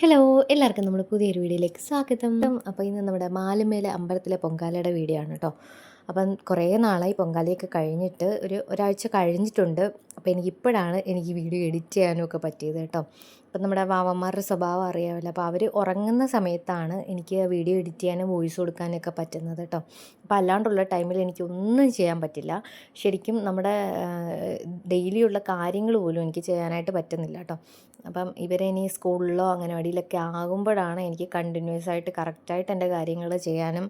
Hello എല്ലാവർക്കും നമ്മുടെ പുതിയൊരു വീഡിയോയിലേക്ക് സ്വാഗതം. അപ്പോൾ ഇന്ന് നമ്മുടെ മാലുമേലെ അമ്പലത്തിലെ പൊങ്കാലയുടെ വീഡിയോ ആണ് കേട്ടോ അപ്പം കുറേ നാളായി പൊങ്കാലയൊക്കെ കഴിഞ്ഞിട്ട് ഒരു ഒരാഴ്ച കഴിഞ്ഞിട്ടുണ്ട്. അപ്പോൾ എനിക്കിപ്പോഴാണ് എനിക്ക് വീഡിയോ എഡിറ്റ് ചെയ്യാനും ഒക്കെ പറ്റിയത് കേട്ടോ അപ്പം നമ്മുടെ വാവന്മാരുടെ സ്വഭാവം അറിയാമല്ലോ. അപ്പോൾ അവർ ഉറങ്ങുന്ന സമയത്താണ് എനിക്ക് വീഡിയോ എഡിറ്റ് ചെയ്യാനും വോയിസ് കൊടുക്കാനൊക്കെ പറ്റുന്നത് കേട്ടോ. അപ്പോൾ അല്ലാണ്ടുള്ള ടൈമിൽ എനിക്ക് ഒന്നും ചെയ്യാൻ പറ്റില്ല. ശരിക്കും നമ്മുടെ ഡെയിലിയുള്ള കാര്യങ്ങൾ പോലും എനിക്ക് ചെയ്യാനായിട്ട് പറ്റുന്നില്ല കേട്ടോ. അപ്പം ഇവരെ ഇനി സ്കൂളിലോ അംഗനവാടിയിലൊക്കെ ആകുമ്പോഴാണ് എനിക്ക് കണ്ടിന്യൂസ് ആയിട്ട് കറക്റ്റായിട്ട് എന്റെ കാര്യങ്ങൾ ചെയ്യാനും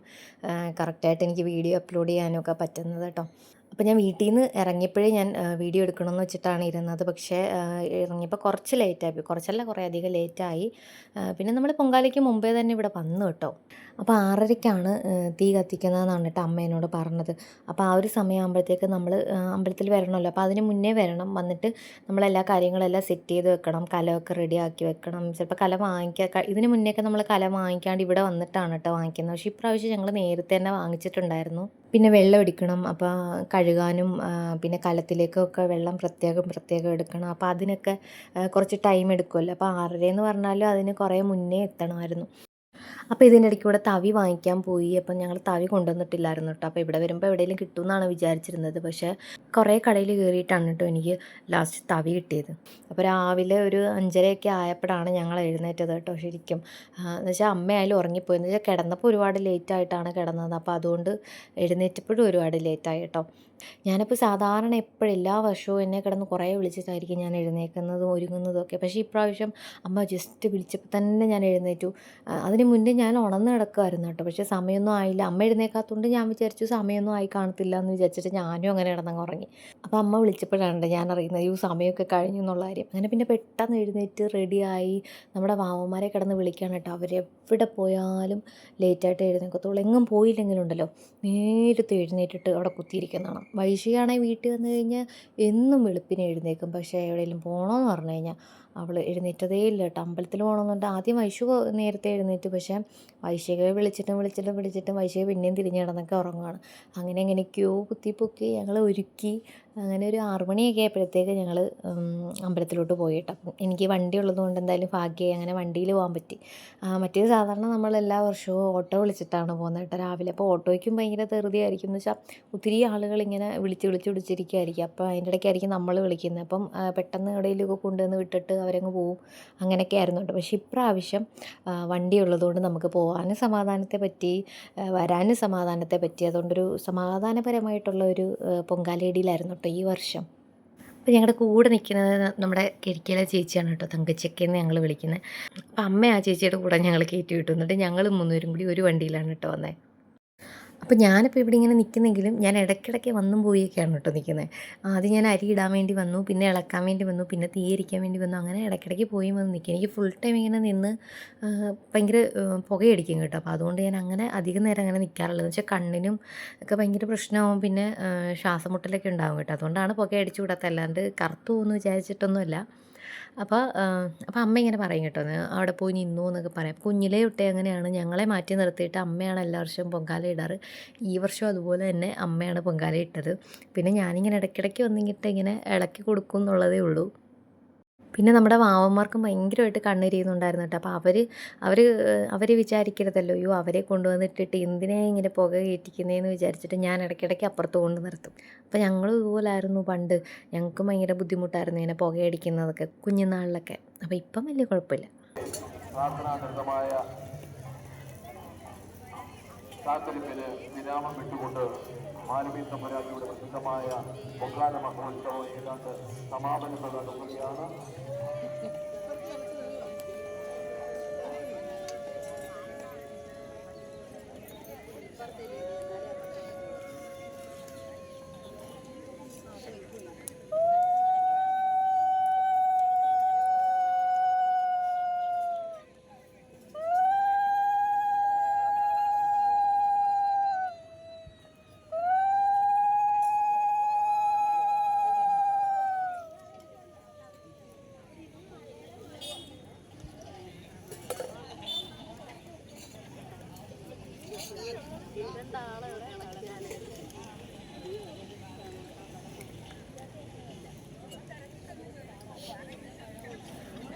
കറക്റ്റായിട്ട് എനിക്ക് വീഡിയോ അപ്ലോഡ് ചെയ്യാനും ഒക്കെ പറ്റുന്നത് കേട്ടോ. അപ്പോൾ ഞാൻ വീട്ടിൽ നിന്ന് ഇറങ്ങിയപ്പോഴേ ഞാൻ വീഡിയോ എടുക്കണമെന്ന് വെച്ചിട്ടാണ് ഇരുന്നത്. പക്ഷേ ഇറങ്ങിയപ്പോൾ കുറച്ച് ലേറ്റായി കുറച്ചല്ല കുറേ അധികം ലേറ്റായി പിന്നെ നമ്മൾ പൊങ്കാലയ്ക്ക് മുമ്പേ തന്നെ ഇവിടെ വന്നു കേട്ടോ. അപ്പോൾ ആറരയ്ക്കാണ് തീ കത്തിക്കുന്നതെന്നാണ് കേട്ടോ അമ്മ എന്നോട് പറഞ്ഞത്. അപ്പോൾ ആ ഒരു സമയമാകുമ്പോഴത്തേക്ക് നമ്മൾ അമ്പലത്തിൽ വരണമല്ലോ. അപ്പോൾ അതിന് മുന്നേ വരണം. വന്നിട്ട് നമ്മളെല്ലാ കാര്യങ്ങളെല്ലാം സെറ്റ് ചെയ്ത് വെക്കണം. കലമൊക്കെ റെഡിയാക്കി വെക്കണം. ചിലപ്പോൾ കല വാങ്ങിക്കുക ഇതിന് മുന്നേയൊക്കെ നമ്മൾ കല വാങ്ങിക്കാണ്ട് ഇവിടെ വന്നിട്ടാണ് കേട്ടോ വാങ്ങിക്കുന്നത്. പക്ഷേ ഇപ്രാവശ്യം ഞങ്ങൾ നേരത്തെ തന്നെ വാങ്ങിച്ചിട്ടുണ്ടായിരുന്നു. പിന്നെ വെള്ളം എടുക്കണം. അപ്പോൾ കഴുകാനും പിന്നെ കലത്തിലേക്കൊക്കെ വെള്ളം പ്രത്യേകം പ്രത്യേകം എടുക്കണം. അപ്പോൾ അതിനൊക്കെ കുറച്ച് ടൈം എടുക്കുമല്ലോ അപ്പോൾ ആറരയെന്ന് പറഞ്ഞാലും അതിന് കുറേ മുന്നേ എത്തണമായിരുന്നു. അപ്പോൾ ഇതിന്റെ ഇടയ്ക്ക് കൂടെ തവി വാങ്ങിക്കാൻ പോയി. അപ്പം ഞങ്ങൾ തവി കൊണ്ടുവന്നിട്ടില്ലായിരുന്നു കേട്ടോ അപ്പോൾ ഇവിടെ വരുമ്പോൾ എവിടെയെങ്കിലും കിട്ടുമെന്നാണ് വിചാരിച്ചിരുന്നത്. പക്ഷേ കുറേ കടയിൽ കയറിയിട്ടാണ് കേട്ടോ എനിക്ക് ലാസ്റ്റ് തവി കിട്ടിയത്. അപ്പോൾ രാവിലെ ഒരു അഞ്ചരയൊക്കെ ആയപ്പോഴാണ് ഞങ്ങൾ എഴുന്നേറ്റത് കേട്ടോ ശരിക്കും. എന്ന് വെച്ചാൽ അമ്മയായാലും ഉറങ്ങിപ്പോയി. എന്ന് വെച്ചാൽ കിടന്നപ്പോൾ ഒരുപാട് ലേറ്റായിട്ടാണ് കിടന്നത്. അപ്പോൾ അതുകൊണ്ട് എഴുന്നേറ്റപ്പോഴും ഒരുപാട് ലേറ്റായി കേട്ടോ ഞാനിപ്പോൾ സാധാരണ എപ്പോഴും എല്ലാ വർഷവും എന്നെ കിടന്ന് കുറേ വിളിച്ചിട്ടായിരിക്കും ഞാൻ എഴുന്നേൽക്കുന്നതും ഒരുങ്ങുന്നതും ഒക്കെ. പക്ഷേ ഇപ്രാവശ്യം അമ്മ ജസ്റ്റ് വിളിച്ചപ്പോൾ തന്നെ ഞാൻ എഴുന്നേറ്റു. അതിന് മുന്നേ ഞാൻ ഉണർന്ന് കിടക്കുമായിരുന്നു കേട്ടോ. പക്ഷേ സമയമൊന്നും ആയില്ല. അമ്മ എഴുന്നേക്കാത്തതുകൊണ്ട് ഞാൻ വിചാരിച്ചു സമയമൊന്നും ആയി കാണത്തില്ല എന്ന് വിചാരിച്ചിട്ട് ഞാനും അങ്ങനെ കിടന്നങ്ങ് ഉറങ്ങി. അപ്പോൾ അമ്മ വിളിച്ചപ്പോഴാണ് ഞാൻ അറിയുന്നത് ഈ സമയമൊക്കെ കഴിഞ്ഞു എന്നുള്ള കാര്യം. അങ്ങനെ പിന്നെ പെട്ടെന്ന് എഴുന്നേറ്റ് റെഡിയായി നമ്മുടെ വാവന്മാരെ കിടന്ന് വിളിക്കാൻ കേട്ടോ. അവരെവിടെ പോയാലും ലേറ്റായിട്ട് എഴുന്നേക്കത്തുള്ളൂ എങ്ങും പോയില്ലെങ്കിലുണ്ടല്ലോ നേരത്തെ എഴുന്നേറ്റിട്ട് അവിടെ കുത്തിയിരിക്കുന്നതാണ്. വൈശിയാണെങ്കിൽ വീട്ടിൽ വന്നു കഴിഞ്ഞാൽ എന്നും വെളുപ്പിനെ എഴുന്നേക്കും പക്ഷേ എവിടെയെങ്കിലും പോകണമെന്ന് പറഞ്ഞു കഴിഞ്ഞാൽ അവൾ എഴുന്നേറ്റതേ ഇല്ല കേട്ടോ. അമ്പലത്തിൽ പോകണമെന്നുണ്ട്. ആദ്യം വൈശു നേരത്തെ എഴുന്നേറ്റ്. പക്ഷേ വൈശികയെ വിളിച്ചിട്ടും വിളിച്ചിട്ടും വിളിച്ചിട്ടും വൈശിക പിന്നെയും തിരിഞ്ഞ് കിടന്നൊക്കെ ഉറങ്ങുകയാണ് അങ്ങനെ എങ്ങനെയൊക്കെയോ കുത്തിപ്പൊക്കി ഞങ്ങൾ ഒരുക്കി. അങ്ങനെ ഒരു ആറുമണിയൊക്കെ ആയപ്പോഴത്തേക്ക് ഞങ്ങൾ അമ്പലത്തിലോട്ട് പോയി കേട്ടോ. എനിക്ക് വണ്ടി ഉള്ളതുകൊണ്ട് എന്തായാലും ഭാഗ്യമായി അങ്ങനെ വണ്ടിയിൽ പോകാൻ പറ്റി. മറ്റേത് സാധാരണ നമ്മൾ എല്ലാ വർഷവും ഓട്ടോ വിളിച്ചിട്ടാണ് പോകുന്നത് കേട്ടോ രാവിലെ. അപ്പോൾ ഓട്ടോയ്ക്കും ഭയങ്കര ധൃതിയായിരിക്കും. എന്ന് വെച്ചാൽ ഒത്തിരി ആളുകൾ ഇങ്ങനെ വിളിച്ച് വിളിച്ച് വിളിച്ചിരിക്കുമായിരിക്കും അപ്പോൾ അതിന്റെ ഇടയ്ക്കായിരിക്കും നമ്മൾ വിളിക്കുന്നത്. അപ്പം പെട്ടെന്ന് എവിടെയെങ്കിലുമൊക്കെ കൊണ്ടുവന്ന് വിട്ടിട്ട് അവരങ്ങ് പോവും. അങ്ങനെയൊക്കെ ആയിരുന്നു കേട്ടോ. പക്ഷേ ഇപ്രാവശ്യം വണ്ടി ഉള്ളതുകൊണ്ട് നമുക്ക് പോകാനും സമാധാനത്തെ പറ്റി വരാനും സമാധാനത്തെ പറ്റി അതുകൊണ്ടൊരു സമാധാനപരമായിട്ടുള്ള ഒരു പൊങ്കാലയിടിയിലായിരുന്നു കേട്ടോ ഈ വർഷം. അപ്പോൾ ഞങ്ങളുടെ കൂടെ നിൽക്കുന്നത് നമ്മുടെ കിഴക്കിയിലെ ചേച്ചിയാണ് കേട്ടോ തങ്കച്ചക്കെന്ന് ഞങ്ങൾ വിളിക്കുന്നത് അപ്പം അമ്മ ആ ചേച്ചിയുടെ കൂടെ ഞങ്ങൾ കയറ്റി വിട്ടു. എന്നിട്ട് ഞങ്ങൾ മൂന്നുപേരും കൂടി ഒരു വണ്ടിയിലാണ് കേട്ടോ വന്നത് അപ്പോൾ ഞാനിപ്പോൾ ഇവിടെ ഇങ്ങനെ നിൽക്കുന്നെങ്കിലും ഞാൻ ഇടയ്ക്കിടയ്ക്ക് വന്നും പോയൊക്കെയാണ് കേട്ടോ നിൽക്കുന്നത് ആദ്യം ഞാൻ അരി ഇടാൻ വേണ്ടി വന്നു പിന്നെ ഇളക്കാൻ വേണ്ടി വന്നു പിന്നെ തീയരിക്കാൻ വേണ്ടി വന്നു അങ്ങനെ ഇടയ്ക്കിടയ്ക്ക് പോയി വന്ന് നിൽക്കും എനിക്ക് ഫുൾ ടൈം ഇങ്ങനെ നിന്ന് ഭയങ്കര പുകയടിക്കും കേട്ടോ. അപ്പോൾ അതുകൊണ്ട് ഞാൻ അങ്ങനെ അധികം നേരം അങ്ങനെ നിൽക്കാറുള്ളത് എന്ന് വെച്ചാൽ കണ്ണിനും ഒക്കെ ഭയങ്കര പ്രശ്നമാവും പിന്നെ ശ്വാസമുട്ടലൊക്കെ ഉണ്ടാവും കേട്ടോ. അതുകൊണ്ടാണ് പുകയടിച്ചു കൂടാത്ത അല്ലാണ്ട് കറുത്തു പോകുമെന്ന് വിചാരിച്ചിട്ടൊന്നുമല്ല. അപ്പോൾ അപ്പോൾ അമ്മ ഇങ്ങനെ പറയും കേട്ടോ അവിടെ പോയി നിന്നു എന്നൊക്കെ പറയാം. കുഞ്ഞിലേ തൊട്ടേ അങ്ങനെയാണ് ഞങ്ങളെ മാറ്റി നിർത്തിയിട്ട് അമ്മയാണ് എല്ലാ വർഷവും പൊങ്കാല ഇടാറ്. ഈ വർഷവും അതുപോലെ തന്നെ അമ്മയാണ് പൊങ്കാല ഇട്ടത്. പിന്നെ ഞാനിങ്ങനെ ഇടയ്ക്കിടയ്ക്ക് വന്നിങ്ങിട്ട് ഇങ്ങനെ ഇളക്കി കൊടുക്കും എന്നുള്ളതേ ഉള്ളൂ. പിന്നെ നമ്മുടെ വാവന്മാർക്കും ഭയങ്കരമായിട്ട് കണ്ണെരിയുന്നുണ്ടായിരുന്നു കേട്ടോ അപ്പോൾ അവർ അവർ അവർ വിചാരിക്കരുതല്ലോ. അയ്യോ അവരെ കൊണ്ടുവന്നിട്ടിട്ട് എന്തിനാ ഇങ്ങനെ പുക കയറ്റിക്കുന്നതെന്ന് വിചാരിച്ചിട്ട് ഞാൻ ഇടയ്ക്കിടയ്ക്ക് അപ്പുറത്ത് കൊണ്ട് നിർത്തും. അപ്പോൾ ഞങ്ങൾ ഇതുപോലായിരുന്നു പണ്ട്. ഞങ്ങൾക്കും ഭയങ്കര ബുദ്ധിമുട്ടായിരുന്നു ഇങ്ങനെ പുകയടിക്കുന്നതൊക്കെ കുഞ്ഞുനാളിലൊക്കെ അപ്പോൾ ഇപ്പം വലിയ കുഴപ്പമില്ല. കാത്തിരിപ്പിന് വിരാമം വിട്ടുകൊണ്ട് മാനവീയ തമ്പരാജിയുടെ പ്രസിദ്ധമായ പൊക്കാല മഹോത്സവം ഏതാണ്ട് സമാപനം നടക്കുകയാണ്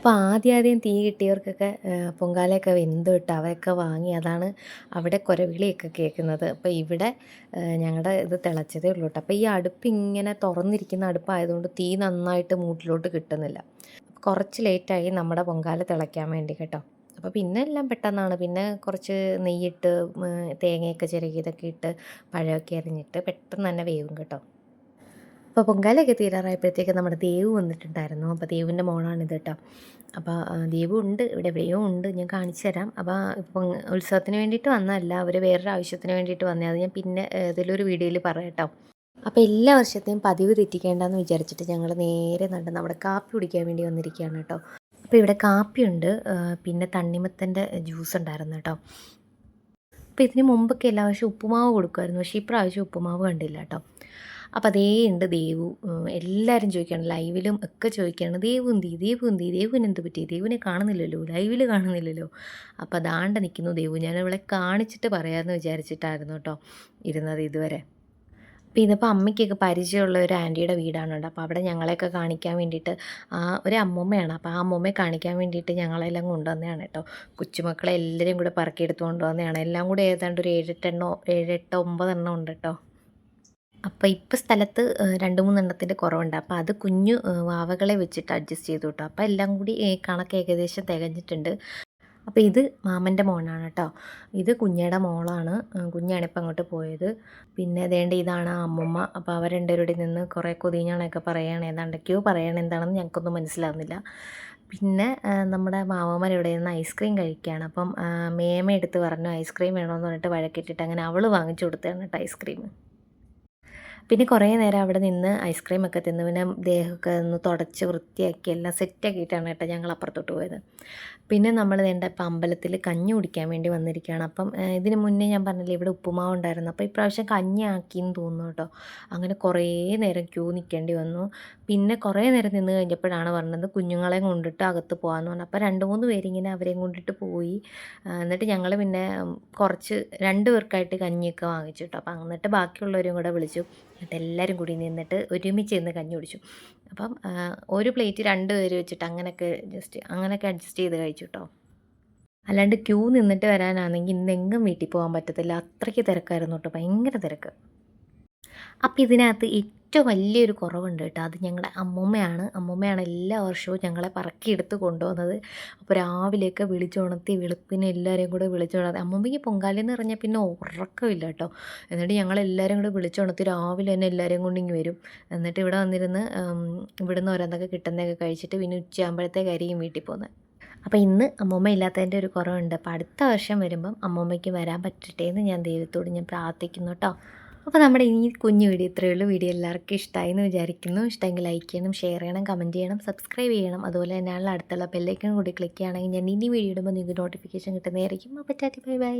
അപ്പോൾ ആദ്യം ആദ്യം തീ കിട്ടിയവർക്കൊക്കെ പൊങ്കാലയൊക്കെ വെന്ത് കിട്ടും അവയൊക്കെ വാങ്ങി അതാണ് അവിടെ കുരവിളിയൊക്കെ കേൾക്കുന്നത്. അപ്പോൾ ഇവിടെ ഞങ്ങളുടെ ഇത് തിളച്ചതേ ഉള്ളൂ കേട്ടോ. അപ്പോൾ ഈ അടുപ്പ് ഇങ്ങനെ തുറന്നിരിക്കുന്ന അടുപ്പായതുകൊണ്ട് തീ നന്നായിട്ട് മൂട്ടിലോട്ട് കിട്ടുന്നില്ല. കുറച്ച് ലേറ്റായി നമ്മുടെ പൊങ്കാല തിളയ്ക്കാൻ വേണ്ടി കേട്ടോ. അപ്പോൾ പിന്നെ എല്ലാം പെട്ടെന്നാണ്. പിന്നെ കുറച്ച് നെയ്യിട്ട് തേങ്ങയൊക്കെ ചിരകിയതൊക്കെ ഇട്ട് പഴമൊക്കെ അരിഞ്ഞിട്ട് പെട്ടെന്ന് തന്നെ വേവും കേട്ടോ. അപ്പോൾ പൊങ്കാലയൊക്കെ തീരാറായപ്പോഴത്തേക്ക് നമ്മുടെ ദേവ് വന്നിട്ടുണ്ടായിരുന്നു. അപ്പോൾ ദേവിന്റെ മോളാണിത് കേട്ടോ. അപ്പോൾ ദേവ് ഉണ്ട് ഇവിടെ എവിടെയോ ഉണ്ട്. ഞാൻ കാണിച്ചു തരാം. അപ്പോൾ ഇപ്പം ഉത്സവത്തിന് വേണ്ടിയിട്ട് വന്നതല്ല അവർ വേറൊരു ആവശ്യത്തിന് വേണ്ടിയിട്ട് വന്നേ. അത് ഞാൻ പിന്നെ ഏതെങ്കിലും വീഡിയോയിൽ പറയാം കേട്ടോ. അപ്പോൾ എല്ലാ വർഷത്തെയും പതിവ് തെറ്റിക്കേണ്ടെന്ന് വിചാരിച്ചിട്ട് ഞങ്ങൾ നേരെ നടന്ന് നമ്മുടെ കാപ്പി കുടിക്കാൻ വേണ്ടി വന്നിരിക്കുകയാണ് കേട്ടോ. അപ്പോൾ ഇവിടെ കാപ്പിയുണ്ട് പിന്നെ തണ്ണിമത്തന്റെ ജ്യൂസ് ഉണ്ടായിരുന്നു കേട്ടോ. അപ്പോൾ ഇതിന് മുമ്പൊക്കെ എല്ലാ വർഷവും ഉപ്പുമാവ് കൊടുക്കുമായിരുന്നു. പക്ഷേ ഇപ്രാവശ്യം ഉപ്പുമാവ് കണ്ടില്ല കേട്ടോ. അപ്പോൾ അതേ ഉണ്ട് ദേവു. എല്ലാവരും ചോദിക്കുകയാണ് ലൈവിലും ഒക്കെ ചോദിക്കുകയാണ് ദേവു എന്തി ദേവു എന്തി ദേവുവിന് എന്ത് പറ്റി? ദേവുവിനെ കാണുന്നില്ലല്ലോ. ലൈവിൽ കാണുന്നില്ലല്ലോ. അപ്പോൾ അതാണ്ട് നിൽക്കുന്നു ദേവു. ഞാൻ അവളെ കാണിച്ചിട്ട് പറയാമെന്ന് വിചാരിച്ചിട്ടായിരുന്നു കേട്ടോ ഇരുന്നത് ഇതുവരെ. അപ്പോൾ ഇതിപ്പോൾ അമ്മയ്ക്കൊക്കെ പരിചയമുള്ള ഒരു ആന്റിയുടെ വീടാണ് കേട്ടോ അപ്പോൾ അവിടെ ഞങ്ങളെയൊക്കെ കാണിക്കാൻ വേണ്ടിയിട്ട് ആ ഒരു അമ്മൂമ്മയാണ്. അപ്പോൾ ആ അമ്മൂമ്മയെ കാണിക്കാൻ വേണ്ടിയിട്ട് ഞങ്ങളെല്ലാം കൊണ്ടുവന്നതാണ് കേട്ടോ കൊച്ചുമക്കളെ എല്ലാവരും കൂടെ പറക്കിയെടുത്ത് കൊണ്ടുവന്നതാണ് എല്ലാം കൂടെ ഏതാണ്ട് ഒരു ഏഴെട്ടെണ്ണോ ഏഴെട്ടോ ഒമ്പതെണ്ണം ഉണ്ട് കേട്ടോ അപ്പോൾ ഇപ്പോൾ സ്ഥലത്ത് രണ്ട് മൂന്നെണ്ണത്തിന്റെ കുറവുണ്ട്. അപ്പോൾ അത് കുഞ്ഞു വാവകളെ വെച്ചിട്ട് അഡ്ജസ്റ്റ് ചെയ്തു കേട്ടോ. അപ്പോൾ എല്ലാം കൂടി കണക്ക് ഏകദേശം തികഞ്ഞിട്ടുണ്ട്. അപ്പോൾ ഇത് മാമന്റെ മോനാണ് കേട്ടോ. ഇത് കുഞ്ഞയുടെ മോളാണ്. കുഞ്ഞാണ് ഇപ്പം അങ്ങോട്ട് പോയത്. പിന്നെ അതേണ്ട ഇതാണ് അമ്മമ്മ. അപ്പോൾ അവർ രണ്ടുപേരുടെ നിന്ന് കുറേ കൊതിഞ്ഞാണൊക്കെ പറയുകയാണ് ഏതാണ്ടൊക്കെയോ പറയണം. എന്താണെന്ന് ഞങ്ങൾക്കൊന്നും മനസ്സിലാവുന്നില്ല. പിന്നെ നമ്മുടെ മാമന്മാർ ഇവിടെ നിന്ന് ഐസ്ക്രീം കഴിക്കുകയാണ് അപ്പം മേമ എടുത്ത് പറഞ്ഞു ഐസ്ക്രീം വേണമെന്ന് പറഞ്ഞിട്ട് വഴക്കിട്ടിട്ട് അങ്ങനെ അവൾ വാങ്ങിച്ചു കൊടുത്തതാണ് കേട്ടോ ഐസ്ക്രീം പിന്നെ കുറേ നേരം അവിടെ നിന്ന് ഐസ്ക്രീം ഒക്കെ തിന്ന് പിന്നെ ദേഹമൊക്കെ ഒന്ന് തുടച്ച് വൃത്തിയാക്കി എല്ലാം സെറ്റാക്കിയിട്ടാണ് കേട്ടോ ഞങ്ങൾ അപ്പുറത്തോട്ട് പോയത്. പിന്നെ നമ്മൾ വേണ്ട ഇപ്പം അമ്പലത്തിൽ കഞ്ഞി കുടിക്കാൻ വേണ്ടി വന്നിരിക്കുകയാണ്. അപ്പം ഇതിന് മുന്നേ ഞാൻ പറഞ്ഞില്ലേ ഇവിടെ ഉപ്പുമാവ് ഉണ്ടായിരുന്നു. അപ്പോൾ ഇപ്രാവശ്യം കഞ്ഞി ആക്കിയെന്ന് തോന്നുന്നു കേട്ടോ. അങ്ങനെ കുറേ നേരം ക്യൂ നിൽക്കേണ്ടി വന്നു. പിന്നെ കുറേ നേരം നിന്ന് കഴിഞ്ഞപ്പോഴാണ് പറഞ്ഞത് കുഞ്ഞുങ്ങളെയും കൊണ്ടിട്ട് അകത്ത് പോകാമെന്ന് പറഞ്ഞു അപ്പോൾ രണ്ട് മൂന്ന് പേരിങ്ങനെ അവരെയും കൊണ്ടിട്ട് പോയി. എന്നിട്ട് ഞങ്ങൾ പിന്നെ കുറച്ച് രണ്ട് പേർക്കായിട്ട് കഞ്ഞിയൊക്കെ വാങ്ങിച്ചു കേട്ടോ. അപ്പം എന്നിട്ട് ബാക്കിയുള്ളവരും കൂടെ വിളിച്ചു. എന്നിട്ട് എല്ലാവരും കൂടി നിന്നിട്ട് ഒരുമിച്ച് നിന്ന് കഞ്ഞി കുടിച്ചു. അപ്പം ഒരു പ്ലേറ്റ് രണ്ട് പേര് വെച്ചിട്ട് അങ്ങനെയൊക്കെ ജസ്റ്റ് അങ്ങനെയൊക്കെ അഡ്ജസ്റ്റ് ചെയ്ത് കഴിച്ചു കേട്ടോ അല്ലാണ്ട് ക്യൂ നിന്നിട്ട് വരാനാണെങ്കിൽ ഇന്നെങ്ങും വീട്ടിൽ പോകാൻ പറ്റത്തില്ല. അത്രയ്ക്ക് തിരക്കായിരുന്നു കേട്ടോ ഭയങ്കര തിരക്ക്. അപ്പോൾ ഇതിനകത്ത് ഏറ്റവും വലിയൊരു കുറവുണ്ട് കേട്ടോ. അത് ഞങ്ങളുടെ അമ്മൂമ്മയാണ്. അമ്മൂമ്മയാണ് എല്ലാ വർഷവും ഞങ്ങളെ പറക്കിയെടുത്ത് കൊണ്ടുവന്നത്. അപ്പോൾ രാവിലെയൊക്കെ വിളിച്ചുണർത്തി വെളുപ്പിനെ എല്ലാവരെയും കൂടെ വിളിച്ചുണർത്തി അമ്മൂമ്മയ്ക്ക് പൊങ്കാലെന്ന് പറഞ്ഞാൽ പിന്നെ ഉറക്കമില്ല കേട്ടോ. എന്നിട്ട് ഞങ്ങളെല്ലാവരും കൂടെ വിളിച്ചുണർത്തി രാവിലെ തന്നെ എല്ലാവരെയും കൊണ്ട് ഇങ്ങ് വരും. എന്നിട്ട് ഇവിടെ വന്നിരുന്ന് ഇവിടുന്ന് ഓരോന്നൊക്കെ കിട്ടുന്നതൊക്കെ കഴിച്ചിട്ട് പിന്നെ ഉച്ചയാകുമ്പോഴത്തേക്കായിരിക്കും വീട്ടിൽ പോകുന്നത് അപ്പോൾ ഇന്ന് അമ്മൂമ്മ ഇല്ലാത്തതിന്റെ ഒരു കുറവുണ്ട്. അപ്പോൾ അടുത്ത വർഷം വരുമ്പം അമ്മൂമ്മയ്ക്ക് വരാൻ പറ്റട്ടെ എന്ന് ഞാൻ ദൈവത്തോട് ഞാൻ പ്രാർത്ഥിക്കുന്നു കേട്ടോ. അപ്പോൾ നമ്മുടെ ഈ കുഞ്ഞു വീഡിയോ ഇത്രയേ ഉള്ളൂ. വീഡിയോ എല്ലാവർക്കും ഇഷ്ടമായി എന്ന് വിചാരിക്കുന്നു. ഇഷ്ടമെങ്കിൽ ലൈക്ക് ചെയ്യണം ഷെയർ ചെയ്യണം കമന്റ് ചെയ്യണം സബ്സ്ക്രൈബ് ചെയ്യണം. അതുപോലെ തന്നെയാണ് അടുത്തുള്ള ബെല്ലൈക്കൺ കൂടി ക്ലിക്ക് ചെയ്യുകയാണെങ്കിൽ ഞാൻ ഇനി വീഡിയോ ഇടുമ്പോൾ നിങ്ങൾക്ക് നോട്ടിഫിക്കേഷൻ കിട്ടുന്നതായിരിക്കും. അപ്പോൾ ചാറ്റി ബൈ ബൈ